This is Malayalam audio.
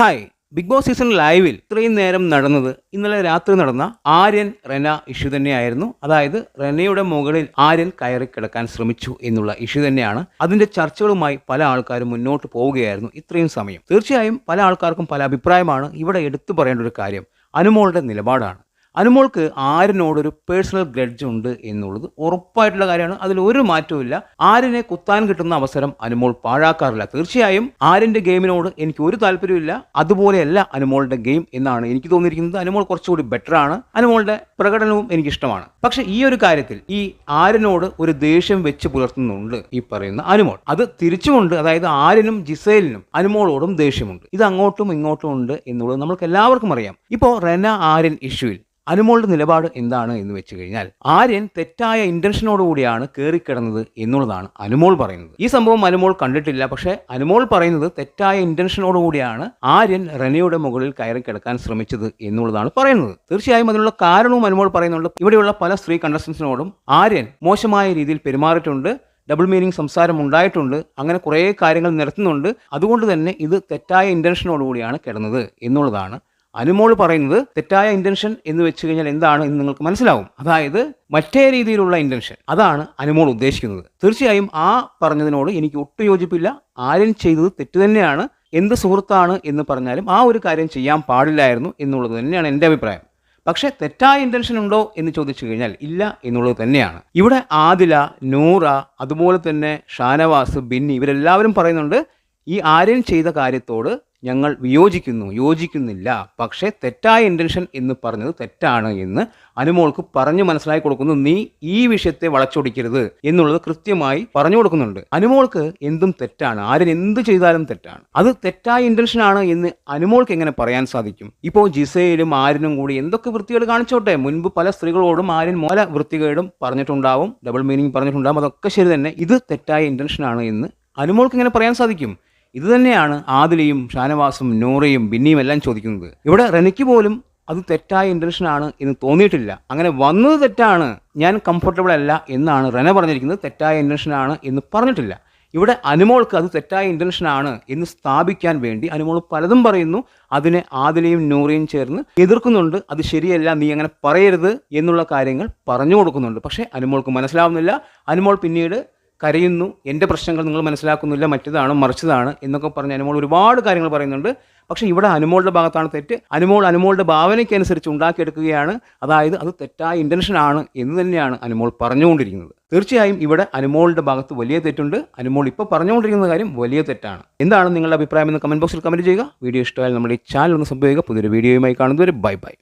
ഹായ്. ബിഗ് ബോസ് സീസൺ ലൈവിൽ ഇത്രയും നേരം നടന്നത് ഇന്നലെ രാത്രി നടന്ന ആര്യൻ റെന ഇഷ്യൂ തന്നെയായിരുന്നു. അതായത് റെനയുടെ മുകളിൽ ആര്യൻ കയറി കിടക്കാൻ ശ്രമിച്ചു എന്നുള്ള ഇഷ്യൂ തന്നെയാണ്. അതിന്റെ ചർച്ചകളുമായി പല ആൾക്കാരും മുന്നോട്ട് പോവുകയായിരുന്നു ഇത്രയും സമയം. തീർച്ചയായും പല ആൾക്കാർക്കും പല അഭിപ്രായമാണ് ഇവിടെ എടുത്തു പറയേണ്ട ഒരു കാര്യം. അനുമോളുടെ നിലപാടാണ്. അനുമോൾക്ക് ആരിനോടൊരു പേഴ്സണൽ ഗ്രഡ്ജ് ഉണ്ട് എന്നുള്ളത് ഉറപ്പായിട്ടുള്ള കാര്യമാണ്. അതിൽ ഒരു മാറ്റവുമില്ല ആരിനെ കുത്താൻ കിട്ടുന്ന അവസരം അനുമോൾ പാഴാക്കാറില്ല. തീർച്ചയായും ആരിന്റെ ഗെയിമിനോട് എനിക്ക് ഒരു താല്പര്യമില്ല അതുപോലെയല്ല അനുമോളുടെ ഗെയിം എന്നാണ് എനിക്ക് തോന്നിയിരിക്കുന്നത്. അനുമോൾ കുറച്ചുകൂടി ബെറ്റർ ആണ്. അനുമോളുടെ പ്രകടനവും എനിക്കിഷ്ടമാണ്. പക്ഷെ ഈ ഒരു കാര്യത്തിൽ ഈ ആരിനോട് ഒരു ദേഷ്യം വെച്ച് പുലർത്തുന്നുണ്ട് ഈ പറയുന്ന അനുമോൾ. അത് തിരിച്ചുമുണ്ട്. അതായത് ആരിനും ജിസേലിനും അനുമോളോടും ദേഷ്യമുണ്ട്. ഇത് അങ്ങോട്ടും ഇങ്ങോട്ടും ഉണ്ട് എന്നുള്ളത് നമ്മൾക്ക് എല്ലാവർക്കും അറിയാം. ഇപ്പോൾ റെന ആരിൻ ഇഷ്യൂവിൽ അനുമോളുടെ നിലപാട് എന്താണ് എന്ന് വെച്ച് കഴിഞ്ഞാൽ ആര്യൻ തെറ്റായ ഇന്റൻഷനോടുകൂടിയാണ് കയറിക്കിടന്നത് എന്നുള്ളതാണ് അനുമോൾ പറയുന്നത്. ഈ സംഭവം അനുമോൾ കണ്ടിട്ടില്ല. പക്ഷേ അനുമോൾ പറയുന്നത് തെറ്റായ ഇന്റൻഷനോടുകൂടിയാണ് ആര്യൻ റെനയുടെ മുകളിൽ കയറി കിടക്കാൻ ശ്രമിച്ചത് എന്നുള്ളതാണ് പറയുന്നത്. തീർച്ചയായും അതിനുള്ള കാരണവും അനുമോൾ പറയുന്നുണ്ട്. ഇവിടെയുള്ള പല സ്ത്രീ കണ്ടസ്റ്റൻസിനോടും ആര്യൻ മോശമായ രീതിയിൽ പെരുമാറിയിട്ടുണ്ട്. ഡബിൾ മീനിങ് സംസാരം ഉണ്ടായിട്ടുണ്ട്. അങ്ങനെ കുറേ കാര്യങ്ങൾ നടത്തുന്നുണ്ട് അതുകൊണ്ട് തന്നെ ഇത് തെറ്റായ ഇന്റൻഷനോടുകൂടിയാണ് കിടന്നത് എന്നുള്ളതാണ് അനുമോൾ പറയുന്നത് തെറ്റായ ഇന്റൻഷൻ എന്ന് വെച്ച് കഴിഞ്ഞാൽ എന്താണ് എന്ന് നിങ്ങൾക്ക് മനസ്സിലാവും. അതായത് മറ്റേ രീതിയിലുള്ള ഇന്റൻഷൻ അതാണ് അനുമോൾ ഉദ്ദേശിക്കുന്നത്. തീർച്ചയായും ആ പറഞ്ഞതിനോട് എനിക്ക് ഒട്ടും യോജിപ്പില്ല ആര്യൻ ചെയ്തത് തെറ്റ് തന്നെയാണ്. എന്ത് സുഹൃത്താണ് എന്ന് പറഞ്ഞാലും ആ ഒരു കാര്യം ചെയ്യാൻ പാടില്ലായിരുന്നു എന്നുള്ളത് തന്നെയാണ് എന്റെ അഭിപ്രായം. പക്ഷേ തെറ്റായ ഇന്റൻഷൻ ഉണ്ടോ എന്ന് ചോദിച്ചു കഴിഞ്ഞാൽ ഇല്ല എന്നുള്ളത് തന്നെയാണ്. ഇവിടെ ആദില നൂറ അതുപോലെ തന്നെ ഷാനവാസ് ബിന്നി ഇവരെല്ലാവരും പറയുന്നുണ്ട് ഈ ആര്യൻ ചെയ്ത കാര്യത്തോട് ഞങ്ങൾ വിയോജിക്കുന്നു യോജിക്കുന്നില്ല. പക്ഷേ തെറ്റായ ഇന്റൻഷൻ എന്ന് പറഞ്ഞത് തെറ്റാണ് എന്ന് അനുമോൾക്ക് പറഞ്ഞു മനസ്സിലാക്കി കൊടുക്കുന്നു. നീ ഈ വിഷയത്തെ വളച്ചൊടിക്കരുത് എന്നുള്ളത് കൃത്യമായി പറഞ്ഞു കൊടുക്കുന്നുണ്ട്. അനുമോൾക്ക് എന്തും തെറ്റാണ്. ആരും എന്ത് ചെയ്താലും തെറ്റാണ്. അത് തെറ്റായ ഇന്റൻഷൻ ആണ് എന്ന് അനുമോൾക്ക് എങ്ങനെ പറയാൻ സാധിക്കും? ഇപ്പോൾ ജിസയിലും ആരിനും കൂടി എന്തൊക്കെ വൃത്തികൾ കാണിച്ചോട്ടെ? മുൻപ് പല സ്ത്രീകളോടും ആര്യൻ മോല വൃത്തികേടും പറഞ്ഞിട്ടുണ്ടാവും. ഡബിൾ മീനിങ് പറഞ്ഞിട്ടുണ്ടാവും. അതൊക്കെ ശരി തന്നെ. ഇത് തെറ്റായ ഇന്റൻഷൻ ആണ് എന്ന് അനുമോൾക്ക് എങ്ങനെ പറയാൻ സാധിക്കും? ഇത് തന്നെയാണ് ആദിലയും ഷാനവാസും നൂറയും ബിന്നിയും എല്ലാം ചോദിക്കുന്നത്. ഇവിടെ റെനിക്ക് പോലും അത് തെറ്റായ ഇന്റൻഷൻ ആണ് എന്ന് തോന്നിയിട്ടില്ല. അങ്ങനെ വന്നത് തെറ്റാണ് ഞാൻ കംഫർട്ടബിൾ അല്ല എന്നാണ് റെന പറഞ്ഞിരിക്കുന്നത്. തെറ്റായ ഇന്റൻഷൻ ആണ് എന്ന് പറഞ്ഞിട്ടില്ല. ഇവിടെ അനുമോൾക്ക് അത് തെറ്റായ ഇന്റൻഷൻ ആണ് എന്ന് സ്ഥാപിക്കാൻ വേണ്ടി അനുമോൾ പലതും പറയുന്നു. അതിനെ ആദിലയും നൂറയും ചേർന്ന് എതിർക്കുന്നുണ്ട്. അത് ശരിയല്ല നീ അങ്ങനെ പറയരുത് എന്നുള്ള കാര്യങ്ങൾ പറഞ്ഞു കൊടുക്കുന്നുണ്ട്. പക്ഷേ അനുമോൾക്ക് മനസ്സിലാവുന്നില്ല. അനുമോൾ പിന്നീട് കരയുന്നു എന്റെ പ്രശ്നങ്ങൾ നിങ്ങൾ മനസ്സിലാക്കുന്നില്ല മറ്റേതാണ് മറിച്ചതാണ് എന്നൊക്കെ പറഞ്ഞ് അനുമോൾ ഒരുപാട് കാര്യങ്ങൾ പറയുന്നുണ്ട്. പക്ഷേ ഇവിടെ അനുമോളുടെ ഭാഗത്താണ് തെറ്റ്. അനുമോൾ അനുമോളുടെ ഭാവനയ്ക്കനുസരിച്ച് ഉണ്ടാക്കിയെടുക്കുകയാണ്. അതായത് അത് തെറ്റായ ഇന്റൻഷൻ ആണ് എന്ന് തന്നെയാണ് അനുമോൾ പറഞ്ഞുകൊണ്ടിരിക്കുന്നത്. തീർച്ചയായും ഇവിടെ അനുമോളുടെ ഭാഗത്ത് വലിയ തെറ്റുണ്ട്. അനുമോൾ ഇപ്പോൾ പറഞ്ഞുകൊണ്ടിരിക്കുന്ന കാര്യം വലിയ തെറ്റാണ്. എന്താണ് നിങ്ങളുടെ അഭിപ്രായം എന്ന് കമന്റ് ബോക്സിൽ കമന്റ് ചെയ്യുക. വീഡിയോ ഇഷ്ടമായാൽ നമ്മുടെ ഈ ചാനൽ ഒന്ന് സംഭവിക്കുക പുതിയൊരു വീഡിയോയുമായി കാണുന്നവർ ബൈ ബൈ.